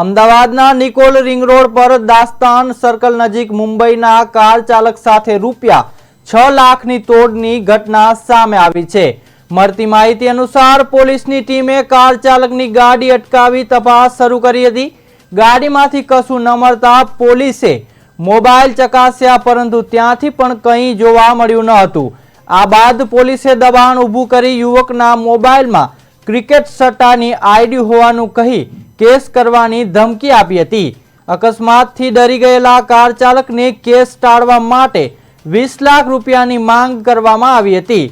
અમદાવાદના Nikol ring road પર Dastan circle નજીક મુંબઈના કાર ચાલક સાથે રૂપિયા છ લાખની તોડની ઘટના સામે આવી છે. મળતી માહિતી અનુસાર પોલીસની ટીમે કાર ચાલકની ગાડી અટકાવી તપાસ શરૂ કરી હતી. ગાડીમાંથી કશું ન મળતા પોલીસે મોબાઈલ ચકાસ્યા પરંતુ ત્યાંથી પણ કંઈ જોવા મળ્યું ન હતું. આ બાદ પોલીસે દબાણ ઊભું કરી યુવકના મોબાઈલમાં ક્રિકેટ સટ્ટાની આઈડી હોવાનું કહી કેસ કરવાની ધમકી આપી હતી. અકસ્માતથી ડરી ગયેલા કાર ચાલકને કેસ ટાળવા માટે વીસ લાખ રૂપિયાની માંગ કરવામાં આવી હતી.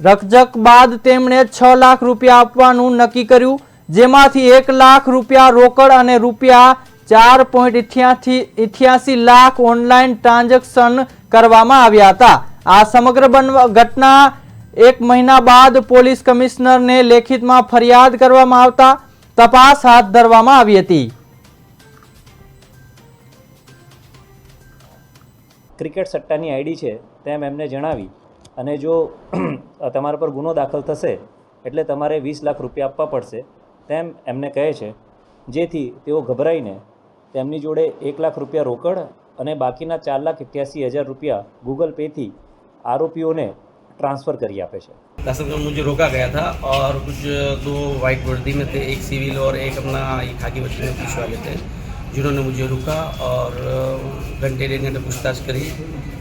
રકજક બાદ તેમણે છ લાખ રૂપિયા આપવાનું નક્કી કર્યું, જેમાંથી એક લાખ રૂપિયા રોકડ અને રૂપિયા ચાર પોઈન્ટ ઇઠ્યાસી લાખ ઓનલાઈન ટ્રાન્ઝેક્શન કરવામાં આવ્યા હતા. આ સમગ્ર બનવા ઘટના એક મહિના બાદ પોલીસ કમિશનરને લેખિતમાં ફરિયાદ કરવામાં આવતા તપાસ હાથ ધરવામાં આવી હતી. ક્રિકેટ સટ્ટાની આઈડી છે, તેમ એમને જણાવી, અને જો તમારા પર ગુનો દાખલ થશે, એટલે તમારે વીસ લાખ રૂપિયા આપવા પડશે, તેમ એમને કહે છે. જેથી તેઓ ગભરાઈને તેમની જોડે એક લાખ રૂપિયા રોકડ અને બાકીના ચાર લાખ અઠ્યાસી હજાર રૂપિયા ગૂગલ પેથી આરોપીઓને ટ્રાન્સફર કરી આપે છે. दरअसल में मुझे रोका गया था और कुछ दो वाइट वर्दी में थे, एक सिविल और एक अपना ये खाकी बच्चे में पुलिस वाले थे, जिन्होंने मुझे रोका और घंटे डेढ़ घंटे पूछताछ करी।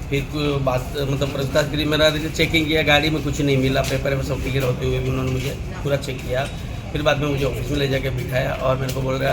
फिर बात मतलब पूछताछ करी, मेरा चेकिंग किया, गाड़ी में कुछ नहीं मिला पेपर में सब क्लियर होते हुए भी उन्होंने मुझे पूरा चेक किया। फिर बाद में मुझे ऑफ़िस में ले जाके बिठाया और मेरे को बोल रहा